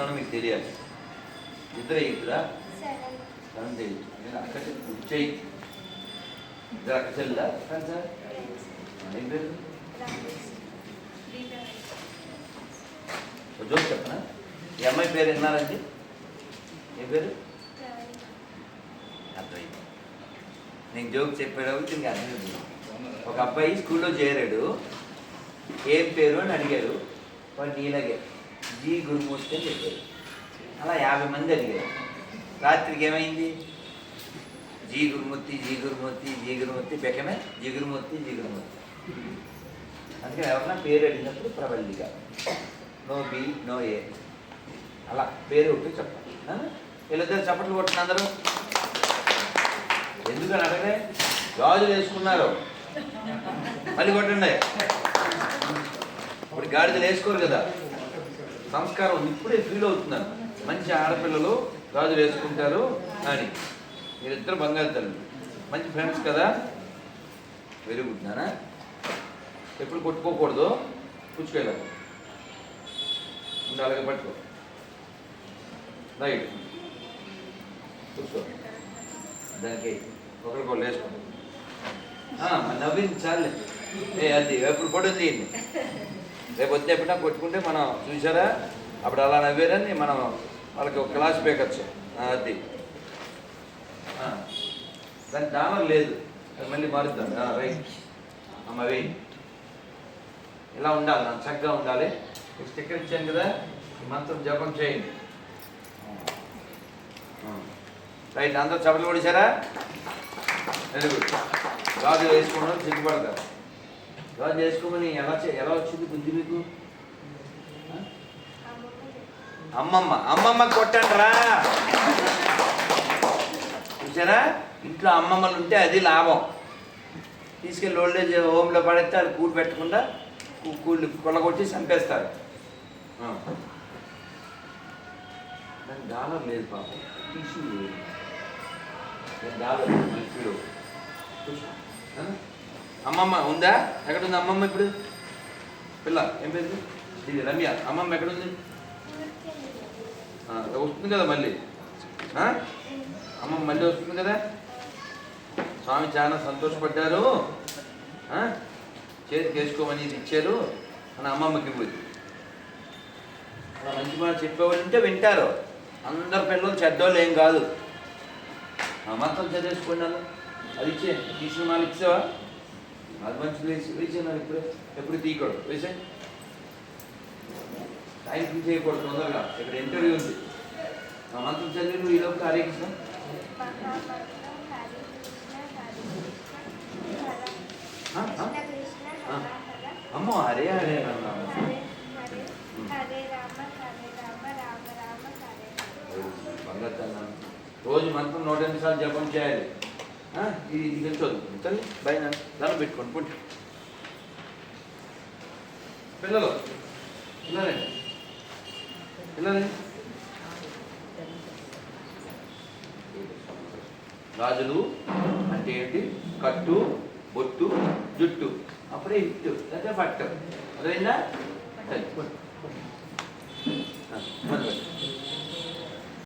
చదువుతున్నానో మీకు తెలియాలి. నిద్ర ఇద్దరా సెవెన్ చేయొచ్చు నేను అక్కడ చెల్లి ఇద్దరు అక్కడ చెల్లా కానీ సార్? ఏం పేరు? జోక్ చెప్పనా? ఈ అమ్మాయి పేరు విన్నారండి? ఏ పేరు? అర్థమైంది నేను జోక్ చెప్పేటప్పుడు దీనికి అర్థమైంది ఒక అబ్బాయి స్కూల్లో చేరాడు. ఏం పేరు అని అడిగారు. వాడు నీలాగే. జీ గురుమూర్తి అని చెప్పారు. అలా యాభై మంది అడిగారు. రాత్రికి ఏమైంది? G Gurumurthy G Gurumurthy G Gurumurthy became G Gurumurthy G Gurumurthy అందుకని ఎవరన్నా పేరు అడిగినప్పుడు ప్రబల్లిగా నో బి నో ఏ. అలా పేరు ఒకటి చెప్పాలి. వీళ్ళిద్దరు చప్పట్లు కొట్టిన అందరూ. ఎందుకని అడగలే? గాజులు వేసుకున్నారు. మళ్ళీ కొట్టండి. ఇప్పుడు గాడిదలు వేసుకోరు కదా. సంస్కారం ఇప్పుడే ఫీల్ అవుతున్నారు. మంచి ఆడపిల్లలు గాజులు వేసుకుంటారు అని. మీరిద్దరు బంగారు తల్లి. మంచి ఫ్రెండ్స్ కదా. వెరీ గుడ్ నానా? ఎప్పుడు కొట్టుకోకూడదు. పుచ్చుకెళ్ళాలి అలాగే పట్టుకో. రైట్. కూర్చో. దానికి ఒకరికొకరు వేసుకోండి. ఆ, నవ్వింది చాలే. ఏ అది ఎప్పుడు కొట్టింది ఈయన్ని. రేపు వచ్చి పిట్ట కొట్టుకుంటే మనం చూసారా అప్పుడు అలా నవ్వారని మనం వాళ్ళకి ఒక క్లాస్ పేకచ్చు అది. దాని దానికి లేదు. అది మళ్ళీ మారుద్దాం. రైట్. అమ్మవి ఇలా ఉండాలి నన్ను చక్కగా ఉండాలి. స్టిక్కర్ ఇచ్చాను కదా ఈ మంత్రం జపం చేయండి. రైట్ అందరూ చపలు కొడిచారా వెరీ గుడ్. గాజు వేసుకోవడం సిగ్గుపడతారు. ఎలా చేసుకోమని ఎలా చే- ఎలా వచ్చింది బుద్ధి మీకు అమ్మమ్మ అమ్మమ్మ కొట్టండిరా చూసారా? ఇంట్లో అమ్మమ్మలు ఉంటే అది లాభం. తీసుకెళ్ళి ఓల్డేజ్ హోమ్లో పడేస్తే అది కూడు పెట్టకుండా కూళ్ళు కొల్లగొట్టి చంపేస్తారు. దాని దానికి లేదు పాపం. టిష్యూ లేదు. దాని డాలర్ మల్టీలో అమ్మమ్మ ఉందా? ఎక్కడ ఉంది అమ్మమ్మ ఇప్పుడు? పిల్ల ఏం పేరు? ఇది రమ్య. అమ్మమ్మ ఎక్కడ ఉంది వస్తుంది కదా మళ్ళీ. అమ్మమ్మ మళ్ళీ వస్తుంది కదా? స్వామి చాలా సంతోషపడ్డారు. చేతికి వేసుకోమని ఇది ఇచ్చారు. అని అమ్మమ్మకి ఇవ్వదు మంచి మాట చెప్పేవాళ్ళు ఉంటే వింటారు. అందరు పిల్లలు చెడ్డోళ్ళు ఏం కాదు. మాత్రం చదివేసుకోండి అలా. అది ఇచ్చే తీసిన వాళ్ళు ఇచ్చావా? అది మంచి వేసి వేసాను ఇప్పుడు ఎప్పుడు తీయకూడదు. వేసే టైం తీసేయకూడదు తొందరగా. ఇక్కడ ఇంటర్వ్యూ ఉంది. ఆ మంత్రం చదివి నువ్వు ఈలోపు హరే కృష్ణ. అమ్మో హరే హరే తల్లి. రోజు మంత్రం నూట ఎనిమిది సార్లు జపం చేయాలి? ఇది ఇది తెలుసు తల్లి బయ దాన్ని పెట్టుకోండి పుట్టి పిల్లలు పిల్లలే. పిల్లలే. రాజులు అంటే ఏంటి? కట్టు బొట్టు జుట్టు. అప్పుడే ఇట్టు లేదా పట్టు. అదైందా సరే,